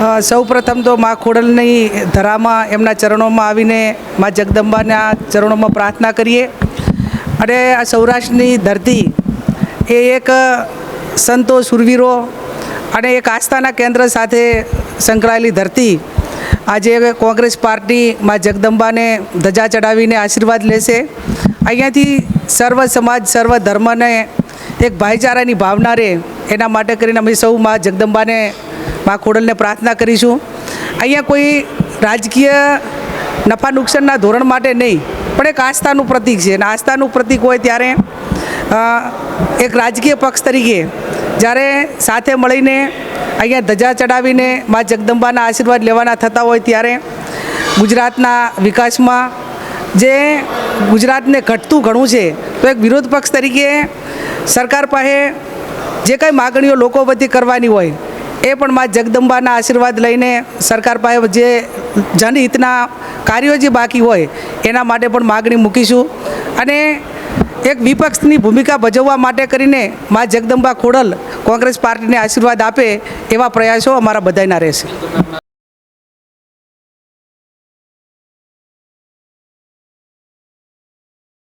અ, સૌપ્રથમ તો મા ખોડલની ધરામાં એમના ચરણોમાં આવીને મા જગદંબાના ચરણોમાં પ્રાર્થના કરીએ. અને આ સૌરાષ્ટ્રની ધરતી એ એક સંતો સુરવીરો અને એક આસ્થાના કેન્દ્ર સાથે સંકળાયેલી ધરતી. આજે કોંગ્રેસ પાર્ટી મા જગદંબાને ધજા ચડાવીને આશીર્વાદ લેશે. અહીંયાથી સર્વ સમાજ સર્વ ધર્મને એક ભાઈચારાની ભાવના રહે. એના માટે કરીને અમે સૌ મા જગદંબાને મા ખોડલને પ્રાર્થના કરીશું. અહીંયા કોઈ રાજકીય નફા નુકસાનના ધોરણ માટે નહીં, પણ એક આસ્થાનું પ્રતીક છે. અને આસ્થાનું પ્રતીક હોય ત્યારે એક રાજકીય પક્ષ તરીકે જ્યારે સાથે મળીને અહીંયા ધજા ચડાવીને મા જગદંબાના આશીર્વાદ લેવાના થતા હોય ત્યારે ગુજરાતના વિકાસમાં જે ગુજરાતને ઘટતું ઘણું છે, તો એક વિરોધ પક્ષ તરીકે સરકાર પાસે જે કંઈ માગણીઓ લોકો વતી કરવાની હોય એ પણ મા જગદંબાના આશીર્વાદ લઈને સરકાર પાસે જે જનહિતના કાર્યો જે બાકી હોય, એના માટે પણ માગણી મૂકીશું. અને એક વિપક્ષની ભૂમિકા ભજવવા માટે કરીને મા જગદંબા ખોડલ કોંગ્રેસ પાર્ટીને આશીર્વાદ આપે એવા પ્રયાસો અમારા બધાના રહેશે.